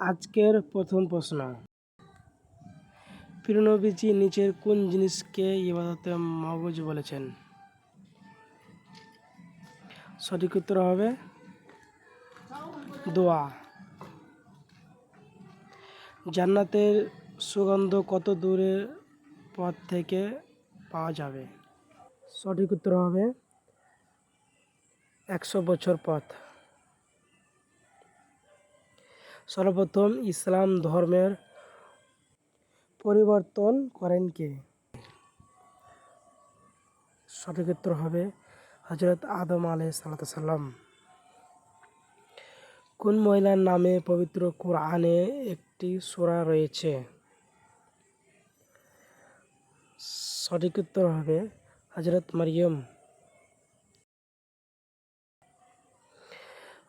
আজকের প্রথম প্রশ্ন। প্রিয়নবীজি নিচের কোন জিনিসকে ইবাদতে মগজ বলেছেন? সঠিক উত্তর হবে দোয়া। জান্নাতের সুগন্ধ কত দূরের পথ থেকে পাওয়া যাবে? সঠিক উত্তর হবে একশো বছর পথ। সর্বপ্রথম ইসলাম ধর্মের পরিবর্তন করেন কে? সঠিক উত্তর হবে হজরত আদম আলাই সাল্লাম কোন মহিলার নামে পবিত্র কোরআনে একটি সূরা রয়েছে? সঠিক উত্তর হবে হজরত মারিয়ম।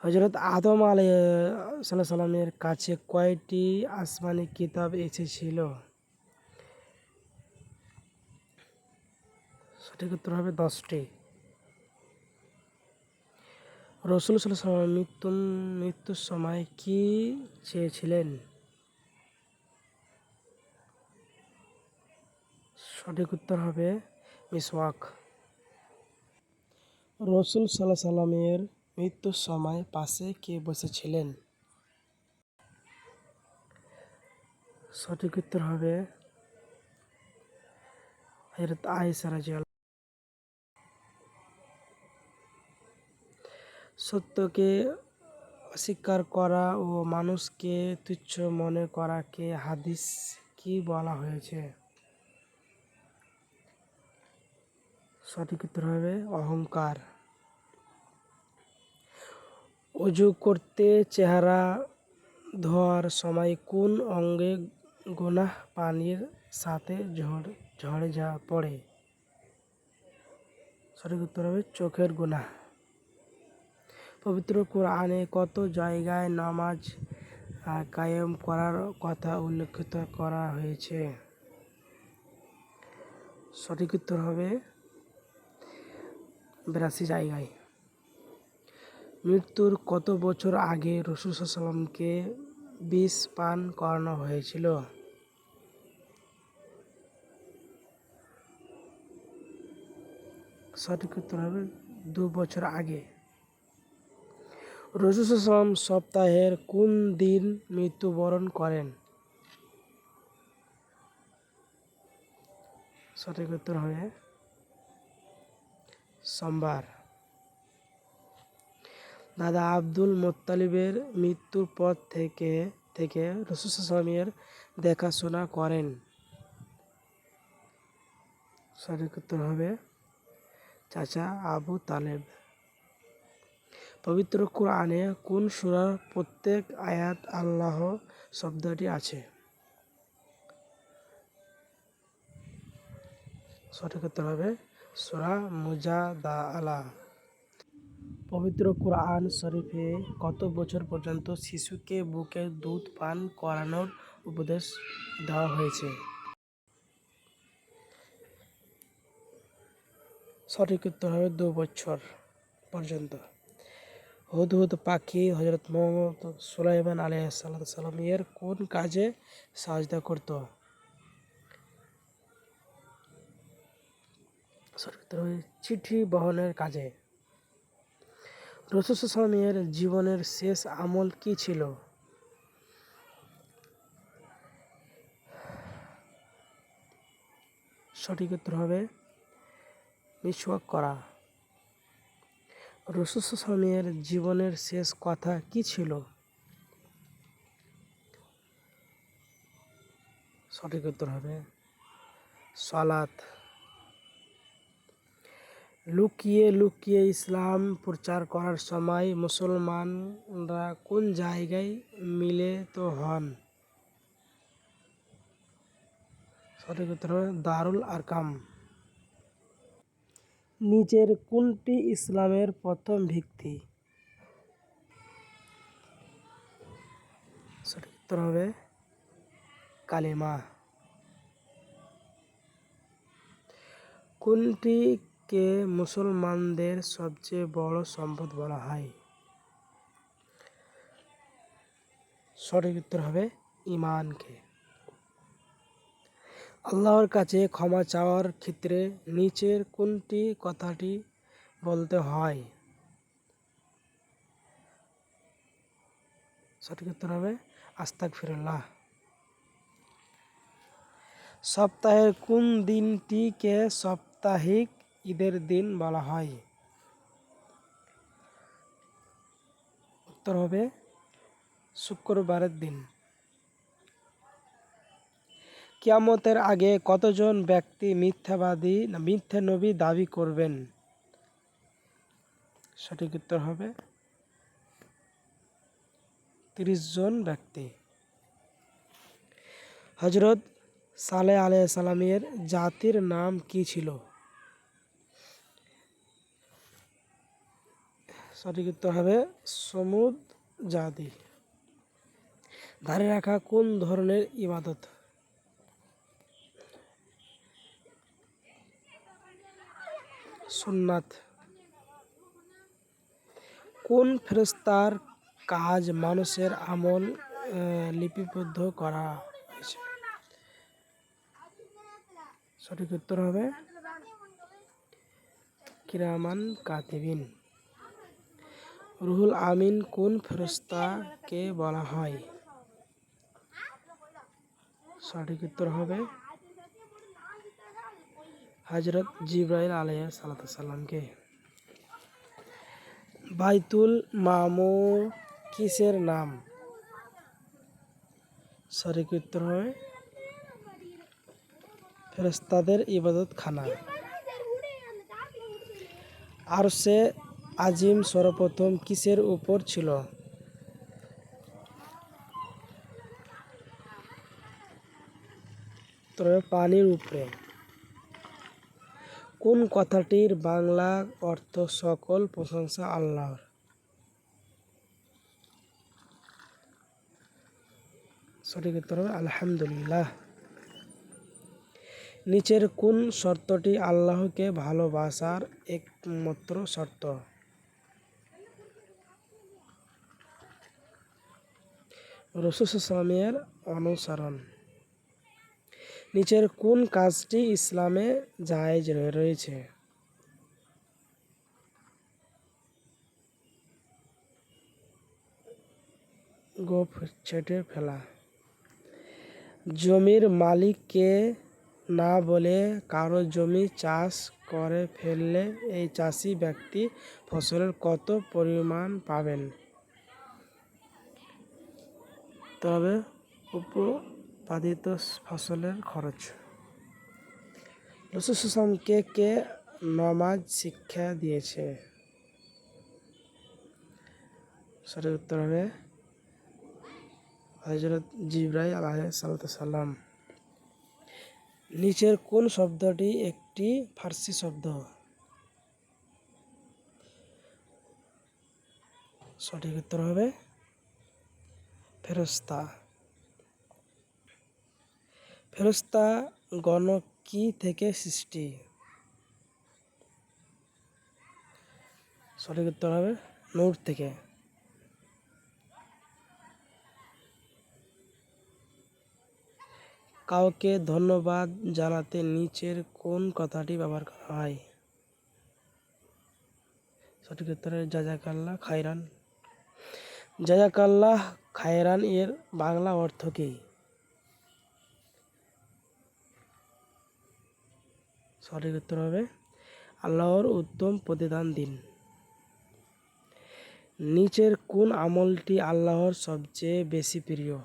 হজরত আদম আলাই সাল্লামের কাছে কয়টি আসমানি কিতাব এসেছিল? সঠিক উত্তর হবে দশটি। রসুল সাল্লাম মৃত্যু মৃত্যুর সময় কি চেয়েছিলেন? সঠিক উত্তর হবে মিসওয়াক। রসুল সাল্লাহ সাল্লামের মৃত্যুর সময় পাশে কে বসেছিলেন? সঠিক উত্তর হবে সত্যকে অস্বীকার করা ও মানুষকে তুচ্ছ মনে করাকে হাদিস কি বলা হয়েছে? সঠিক উত্তর হবে অহংকার। অজু করতে চেহারা ধোয়ার সময় কোন অঙ্গে গুনাহ পানির সাথে ঝরে পড়ে? সঠিক উত্তর হবে চোখের গুনাহ। পবিত্র কোরআনে কত জায়গায় নামাজ কায়েম করার কথা উল্লেখিত করা হয়েছে? সঠিক উত্তর হবে বিরাশি জায়গায়। মৃত্যুর কত বছর আগে রসুল সাল্লামকে বিষ পান করানো হয়েছিল? সঠিক উত্তর হবে দু বছর আগে। রসুল সাল্লাম সপ্তাহের কোন দিন মৃত্যুবরণ করেন? সঠিক উত্তর হবে সোমবার। দাদা আব্দুল মোত্তালিবের মৃত্যুর পর থেকে থেকে রসুলামের দেখাশোনা করেন। সঠিক উত্তর হবে চাচা আবু তালেব। পবিত্র কোরআনে কোন সুরার প্রত্যেক আয়াত আল্লাহ শব্দটি আছে? সঠিক উত্তর হবে সূরা মুজাদালা। পবিত্র কোরআন শরীফে কত বছর পর্যন্ত শিশুকে বুকে দুধ পান করানোর উপদেশ দেওয়া হয়েছে? সঠিক উত্তর হবে দু বছর পর্যন্ত। হুদহুদ পাখি হজরত মোহাম্মদ সুলাইমান আলহ সাল্লাম এর কোন কাজে সাহায্য করত? চিঠি বহনের কাজে। রসুলামের জীবনের শেষ আমল কি ছিল? সঠিক উত্তর হবে মিসওয়াক করা। রসুলামের জীবনের শেষ কথা কি ছিল? সঠিক উত্তর হবে সালাত। লুকিয়ে লুকিয়ে ইসলাম প্রচার করার সময় মুসলমানরা কোন জায়গায় মিলিত হন? সঠিক উত্তর হবে দারুল আরকাম। নিচের কোনটি ইসলামের প্রথম ভিত্তি? সঠিক উত্তর হবে কালিমা। কোনটিকে মুসলমানদের সবচেয়ে বড় সম্পদ বলা হয়? সঠিক উত্তর হবে ইমানকে। আল্লাহর কাছে ক্ষমা চাওয়ার ক্ষেত্রে নিচের কোনটি কথাটি বলতে হয়? সঠিক উত্তর হবে আস্তাক ফিরুল্লাহ সপ্তাহের কোন দিনটিকে সাপ্তাহিক ঈদের দিন বলা হয়। উত্তর হবে, শুক্রবারের দিন। কিয়ামতের আগে কতজন ব্যক্তি মিথ্যাবাদী, মিথ্যা নবী দাবি করবেন? সঠিক উত্তর হবে, তিরিশ জন ব্যক্তি। হজরত সালে আলাই সালামের জাতির নাম কি ছিল? সঠিক উত্তর হবে সমুদ জাতি। ধারে রাখা কোন ধরনের ইবাদত? সুন্নাত। কোন ফেরস্তার কাজ মানুষের আমল লিপিবদ্ধ করা হয়েছে? সঠিক উত্তর হবে কিরামান কাতিবিন। রুহুল আমিন কোন ফেরস্তাকে বলা হয়? সঠিক উত্তর হবে হজরত জিব্রাইল আলাইহ সালাতামকে বাইতুল মামুর কিসের নাম? সঠিক উত্তর হবে ফেরেস্তাদের ইবাদত খানা আর সে আজিম সর্বপ্রথম কিসের উপর ছিল? পানির উপরে। কোন কথাটির বাংলা অর্থ সকল প্রশংসা আল্লাহর? সঠিক উত্তর হবে আলহামদুলিল্লাহ। নিচের কোন শর্তটি আল্লাহকে ভালোবাসার একমাত্র শর্ত? রসুলের অনুসরণ। নিচের কোন কাজটি ইসলামে জায়েজ রয়েছে? গোপ ছেটে ফেলা। জমির মালিককে না বলে কারও জমি চাষ করে ফেললে এই চাষি ব্যক্তি ফসলের কত পরিমাণ পাবেন? তবে উপপাদিত ফসলের খরচ। রসুসলামকে কে নমাজ শিক্ষা দিয়েছে? সঠিক উত্তর হবে হজরত জিব্রাই আলাহ নিচের কোন শব্দটি একটি ফার্সি শব্দ? সঠিক উত্তর হবে ফেরস্তা ফেরস্তা গণ কি থেকে সৃষ্টি। সঠিক উত্তর হবে নূর থেকে। কাউকে ধন্যবাদ জানাতে নিচের কোন কথাটি ব্যবহার করা হয়? সঠিক উত্তরে জাজাকাল্লাহ খায়রান। জাজাকাল্লাহ খায়রান এর বাংলা অর্থ কি? সঠিক উত্তর হবে, আল্লাহর উত্তম প্রতিদান দিন। নিচের কোন আমলটি আল্লাহর সবচেয়ে বেশি প্রিয়?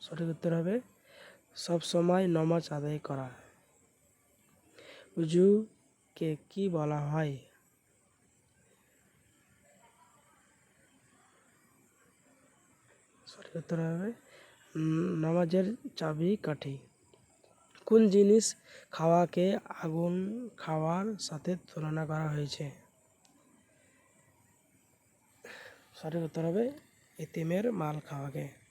সঠিক উত্তর হবে সব সময় নমাজ আদায় করা। উজুকে কি বলা হয়? সঠিক উত্তর হবে নামাজের চাবি কাঠি। কোন জিনিস খাওয়াকে আগুন খাওয়ার সাথে তুলনা করা হয়েছে? সঠিক উত্তর হবে, এতিমের মাল খাওয়াকে।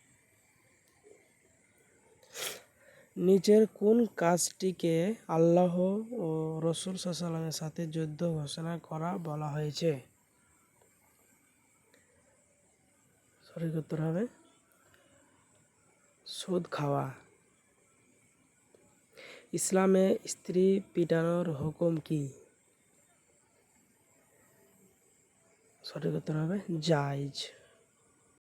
নিজের কোন কাজটিকে আল্লাহ ও রসুল সাল্লামের সাথে যুদ্ধ ঘোষণা করা বলা হয়েছে? সঠিক উত্তর হবে সুদ খাওয়া। ইসলামে স্ত্রী পিটানোর হুকুম কি? সঠিক উত্তর হবে জায়জ।